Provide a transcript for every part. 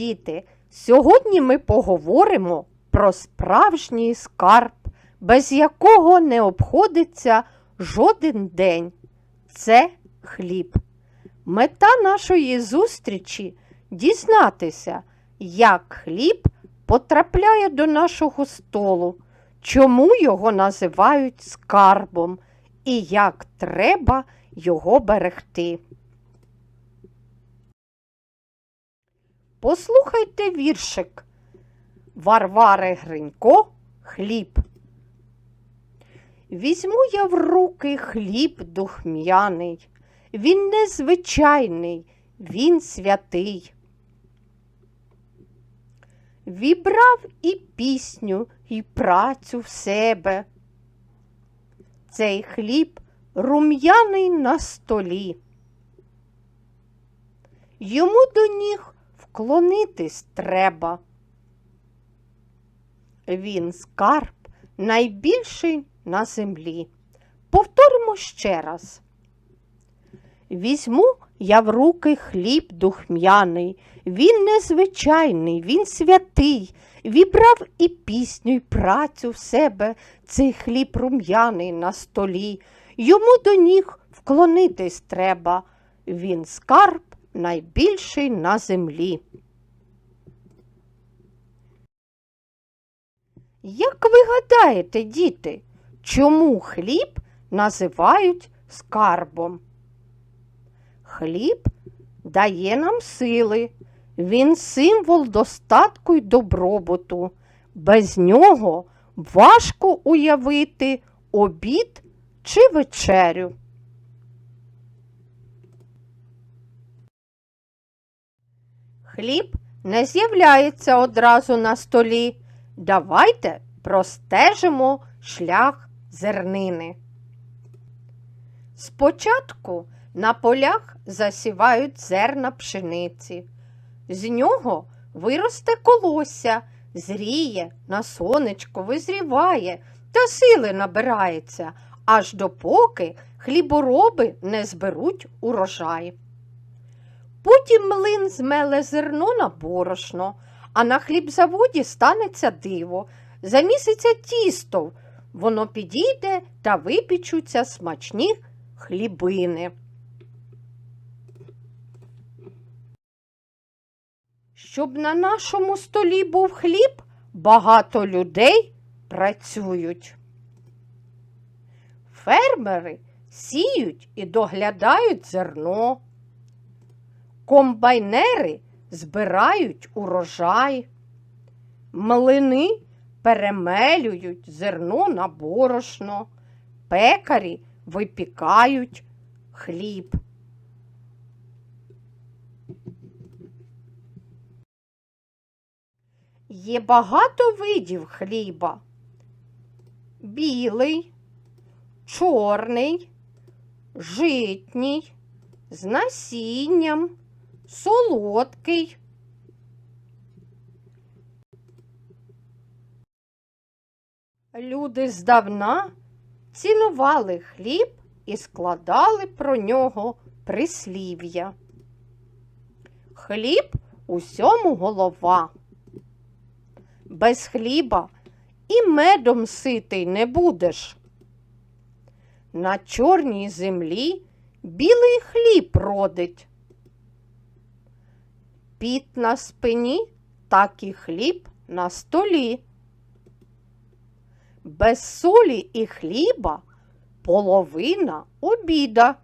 Діти, сьогодні ми поговоримо про справжній скарб, без якого не обходиться жоден день. Це хліб. Мета нашої зустрічі дізнатися, як хліб потрапляє до нашого столу, чому його називають скарбом і як треба його берегти. Послухайте віршик Варвари Гринько хліб. Візьму я в руки хліб духм'яний, він незвичайний, він святий. Вібрав і пісню, і працю в себе. Цей хліб рум'яний на столі. Йому до ніг вклонитись треба. Він скарб найбільший на землі. Повторимо ще раз. Візьму я в руки хліб духм'яний, він незвичайний, він святий, вібрав і пісню, і працю в себе, цей хліб рум'яний на столі. Йому до ніг вклонитись треба, він скарб найбільший на землі. Як ви гадаєте, діти, чому хліб називають скарбом? Хліб дає нам сили, він символ достатку й добробуту. Без нього важко уявити обід чи вечерю. Хліб не з'являється одразу на столі. Давайте простежимо шлях зернини. Спочатку на полях засівають зерна пшениці. З нього виросте колосся, зріє, на сонечко визріває та сили набирається, аж допоки хлібороби не зберуть урожай. Потім млин змеле зерно на борошно, а на хлібзаводі станеться диво, заміситься тісто, воно підійде та випічуться смачні хлібини. Щоб на нашому столі був хліб, багато людей працюють. Фермери сіють і доглядають зерно. Комбайнери збирають урожай. Млини перемелюють зерно на борошно, пекарі випікають хліб. Є багато видів хліба. Білий, чорний, житній, з насінням, солодкий. Люди здавна цінували хліб і складали про нього прислів'я. Хліб усьому голова. Без хліба і медом ситий не будеш. На чорній землі білий хліб родить. Піт на спині, так і хліб на столі. Без солі і хліба половина обіда.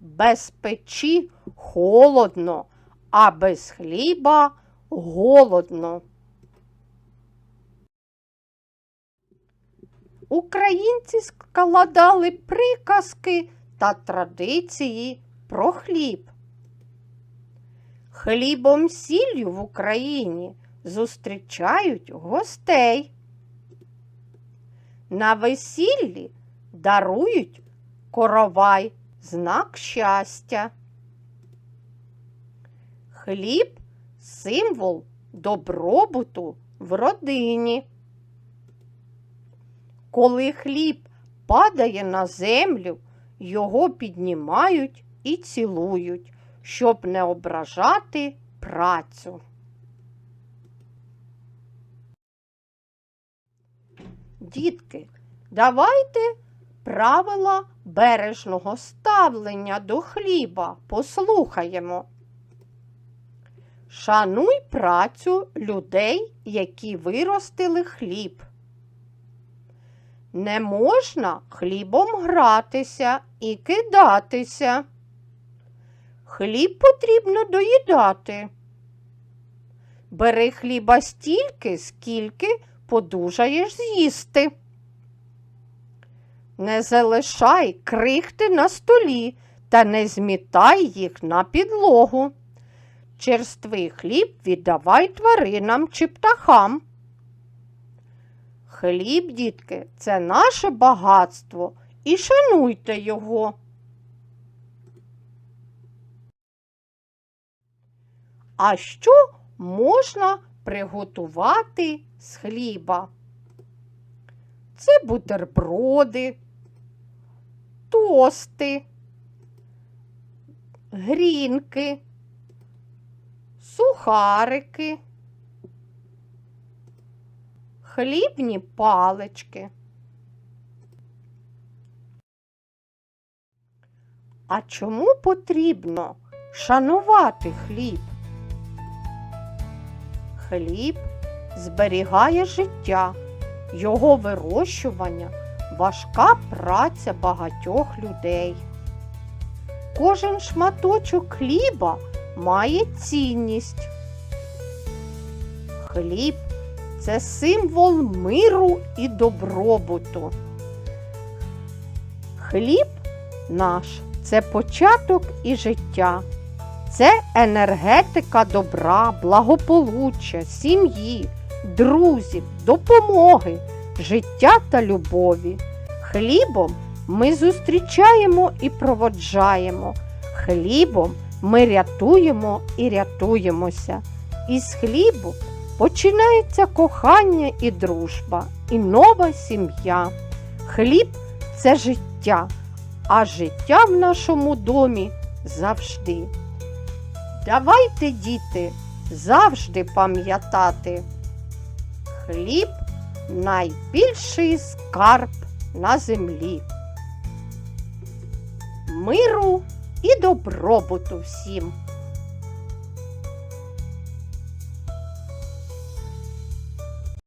Без печі холодно, а без хліба голодно. Українці складали приказки та традиції про хліб. Хлібом сіллю в Україні зустрічають гостей. На весіллі дарують коровай знак щастя. Хліб символ добробуту в родині. Коли хліб падає на землю, його піднімають і цілують, щоб не ображати працю. Дітки, давайте правила бережного ставлення до хліба послухаємо. Шануй працю людей, які виростили хліб. Не можна хлібом гратися і кидатися. Хліб потрібно доїдати. Бери хліба стільки, скільки подужаєш з'їсти. Не залишай крихти на столі та не змітай їх на підлогу. Черствий хліб віддавай тваринам чи птахам. Хліб, дітки, це наше багатство і шануйте його. А що можна приготувати з хліба? Це бутерброди, тости, грінки, сухарики, хлібні палички. А чому потрібно шанувати хліб? Хліб зберігає життя, його вирощування важка праця багатьох людей. Кожен шматочок хліба має цінність. Хліб це символ миру і добробуту. Хліб наш це початок і життя. Це енергетика добра, благополуччя, сім'ї, друзів, допомоги, життя та любові. Хлібом ми зустрічаємо і проводжаємо. Хлібом ми рятуємо і рятуємося. Із хлібу починається кохання і дружба, і нова сім'я. Хліб це життя, а життя в нашому домі завжди. Давайте, діти, завжди пам'ятати. Хліб найбільший скарб на землі. Миру і добробуту всім!